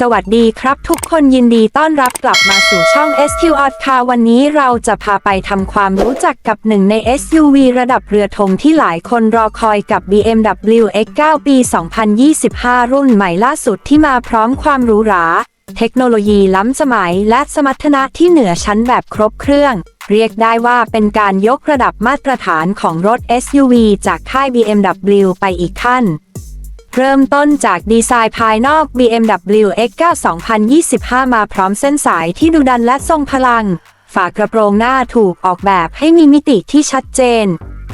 สวัสดีครับทุกคนยินดีต้อนรับกลับมาสู่ช่อง SQ o t ค่ะวันนี้เราจะพาไปทำความรู้จักกับหนึ่งใน SUV ระดับเรือธงที่หลายคนรอคอยกับ BMW X9 ปี 2025 รุ่นใหม่ล่าสุดที่มาพร้อมความหรูหรา เทคโนโลยีล้ำสมัยและสมรรถนะที่เหนือชั้นแบบครบเครื่อง เรียกได้ว่าเป็นการยกระดับมาตรฐานของรถ SUV จากค่าย BMW ไปอีกขั้น เริ่มต้นจากดีไซน์ภายนอก BMW X9 2025 มาพร้อมเส้นสายที่ดุดันและทรงพลัง ฝากระโปรงหน้าถูกออกแบบให้มีมิติที่ชัดเจน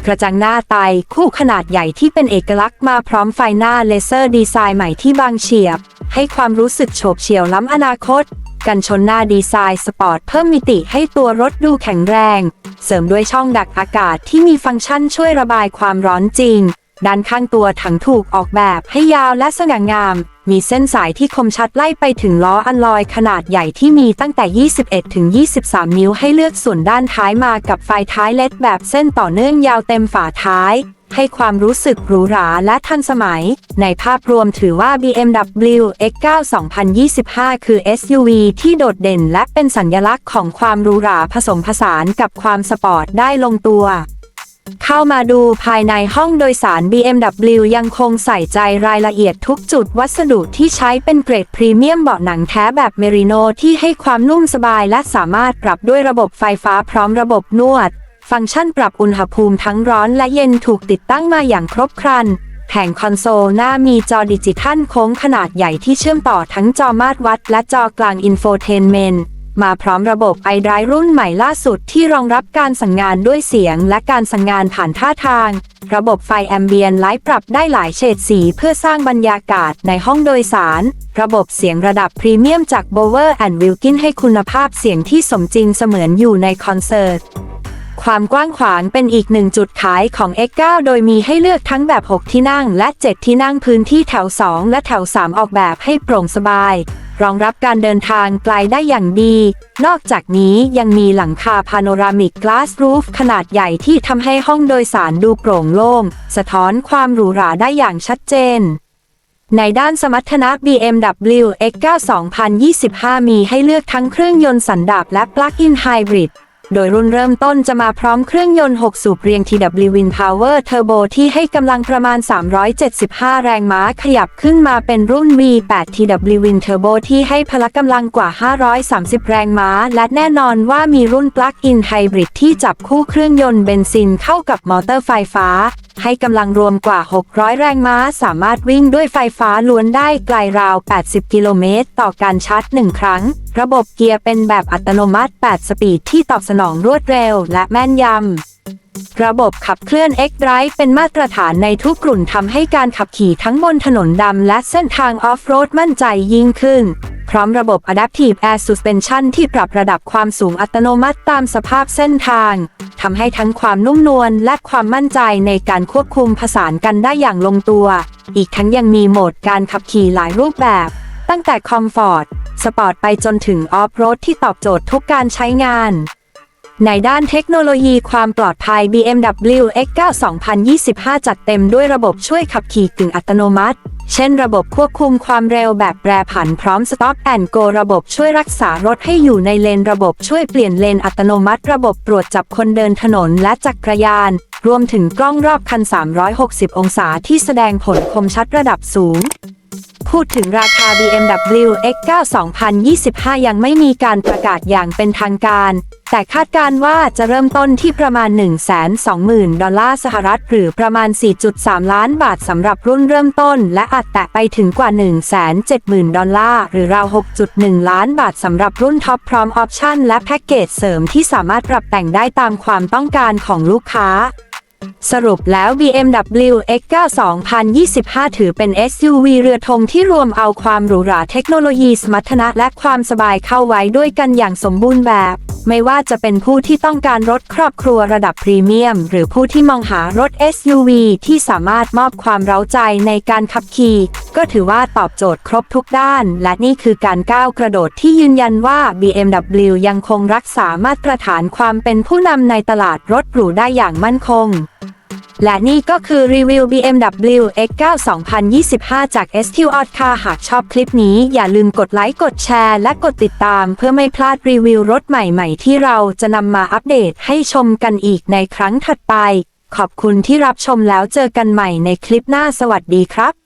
กระจังหน้าไตคู่ขนาดใหญ่ที่เป็นเอกลักษณ์มาพร้อมไฟหน้าเลเซอร์ดีไซน์ใหม่ที่บางเฉียบ ให้ความรู้สึกโฉบเฉี่ยวล้ำอนาคต กันชนหน้าดีไซน์สปอร์ตเพิ่มมิติให้ตัวรถดูแข็งแรง เสริมด้วยช่องดักอากาศที่มีฟังก์ชันช่วยระบายความร้อนจริง ด้านข้างตัวถังถูกออกแบบให้ยาวและสง่างาม มีเส้นสายที่คมชัดไล่ไปถึงล้ออัลลอยขนาดใหญ่ที่มีตั้งแต่ 21 ถึง 23 นิ้วให้เลือกส่วนด้านท้ายมากับไฟท้ายเล็ดแบบเส้นต่อเนื่องยาวเต็มฝาท้าย ให้ความรู้สึกหรูหราและทันสมัย ในภาพรวมถือว่า BMW X9 2025 คือ SUV ที่โดดเด่นและเป็นสัญลักษณ์ของความหรูหราผสมผสานกับความสปอร์ตได้ลงตัว เข้ามาดูภายในห้องโดยสาร BMW ยังคงใส่ใจรายละเอียดทุกจุดวัสดุที่ใช้เป็นเกรดพรีเมียมเบาะหนังแท้แบบเมริโนที่ให้ความนุ่มสบายและสามารถปรับด้วยระบบไฟฟ้าพร้อมระบบนวด ฟังก์ชันปรับอุณหภูมิทั้งร้อนและเย็นถูกติดตั้งมาอย่างครบครัน แผงคอนโซลหน้ามีจอดิจิทัลโค้งขนาดใหญ่ที่เชื่อมต่อทั้งจอมาตรวัดและจอกลางอินโฟเทนเมนต์ มาพร้อมระบบ iDrive รุ่นใหม่ล่าสุดที่รองรับการสั่งงานด้วยเสียงและการสั่งงานผ่านท่าทาง ระบบไฟแอมเบียนไลท์ปรับได้หลายเฉดสีเพื่อสร้างบรรยากาศในห้องโดยสาร ระบบเสียงระดับพรีเมียมจาก Bower Wilkin ให้คุณภาพเสียงที่สมจริงเสมือนอยู่ในคอนเสิร์ตความกว้างขวางเป็นอีกหนึ่งจุดขายของ X9 โดยมีให้เลือกทั้งแบบ 6 ที่นั่งและ 7 ที่นั่งพื้นที่แถว 2 และแถว 3 ออกแบบให้โปร่งสบาย รองรับการเดินทางไกลได้อย่างดี นอกจากนี้ยังมีหลังคาพาโนรามิกกลาสรูฟขนาดใหญ่ที่ทำให้ห้องโดยสารดูโปร่งโล่ง สะท้อนความหรูหราได้อย่างชัดเจน ในด้านสมรรถนะ BMW X9 2025 มีให้เลือกทั้งเครื่องยนต์สันดาปและปลั๊กอินไฮบริด โดยรุ่นเริ่มต้นจะมาพร้อมเครื่องยนต์ 6 สูบเรียง TW Win Power Turbo ที่ให้กำลังประมาณ 375 แรงม้าขยับขึ้นมาเป็นรุ่น V8 TW Win Turbo ที่ให้พละกำลังกว่า 530 แรงม้า และแน่นอนว่ามีรุ่น Plug-in Hybrid ที่จับคู่เครื่องยนต์เบนซินเข้ากับมอเตอร์ไฟฟ้าให้กำลังรวมกว่า 600 แรงม้าสามารถวิ่งด้วยไฟฟ้าล้วนได้ไกลราว 80 กิโลเมตร ต่อการชาร์จ 1 ครั้ง ระบบเกียร์เป็นแบบอัตโนมัติ 8 สปีดที่ตอบสนองรวดเร็วและแม่นยำ ระบบขับเคลื่อน X-Drive เป็นมาตรฐานในทุกกลุ่นทำให้การขับขี่ทั้งบนถนนดำและเส้นทางออฟโรดมั่นใจยิ่งขึ้น พร้อมระบบ Adaptive Air Suspension ที่ปรับระดับความสูงอัตโนมัติตามสภาพเส้นทางทำให้ทั้งความนุ่มนวลและความมั่นใจในการควบคุมผสานกันได้อย่างลงตัว อีกทั้งยังมีโหมดการขับขี่หลายรูปแบบ ตั้งแต่คอมฟอร์ตสปอร์ตไปจนถึงออฟโรดที่ตอบโจทย์ทุกการใช้งาน ในด้านเทคโนโลยีความปลอดภัย BMW X9 2025 จัดเต็มด้วยระบบช่วยขับขี่กึ่งอัตโนมัติ เช่นระบบควบคุมความเร็วแบบแปรผันพร้อม Stop and Go ระบบช่วยรักษารถให้อยู่ในเลนระบบช่วยเปลี่ยนเลนอัตโนมัติ ระบบตรวจจับคนเดินถนนและจักรยาน รวมถึงกล้องรอบคัน 360 องศาที่แสดงผลคมชัดระดับสูง พูดถึงราคา BMW X9 2025 ยังไม่มีการประกาศอย่างเป็นทางการ แต่คาดการณ์ว่าจะเริ่มต้นที่ประมาณ 120,000 ดอลลาร์สหรัฐ หรือประมาณ 4.3 ล้านบาทสำหรับรุ่นเริ่มต้น และอาจแตะไปถึงกว่า 170,000 ดอลลาร์ หรือราว 6.1 ล้านบาทสำหรับรุ่นท็อปพร้อมออปชั่นและแพ็กเกจเสริมที่สามารถปรับแต่งได้ตามความต้องการของลูกค้า สรุปแล้ว BMW X9 2025 ถือเป็น SUV เรือธงที่รวมเอาความหรูหราเทคโนโลยีสมรรถนะและความสบายเข้าไว้ด้วยกันอย่างสมบูรณ์แบบ ไม่ว่าจะเป็นผู้ที่ต้องการรถครอบครัวระดับพรีเมียม หรือผู้ที่มองหารถ SUV ที่สามารถมอบความเร้าใจในการขับขี่ ก็ถือว่าตอบโจทย์ครบทุกด้าน และนี่คือการก้าวกระโดดที่ยืนยันว่า BMW ยังคงรักษามาตรฐานความเป็นผู้นำในตลาดรถหรูได้อย่างมั่นคง และนี่ก็คือรีวิว BMW X9 2025 จาก SQ o t Car หากชอบคลิปนี้อย่าลืมกดไลค์ กดแชร์ และกดติดตามเพื่อไม่พลาดรีวิวรถใหม่ๆ ที่เราจะนำมาอัปเดตให้ชมกันอีกในครั้งถัดไป ขอบคุณที่รับชมแล้วเจอกันใหม่ในคลิปหน้าสวัสดีครับ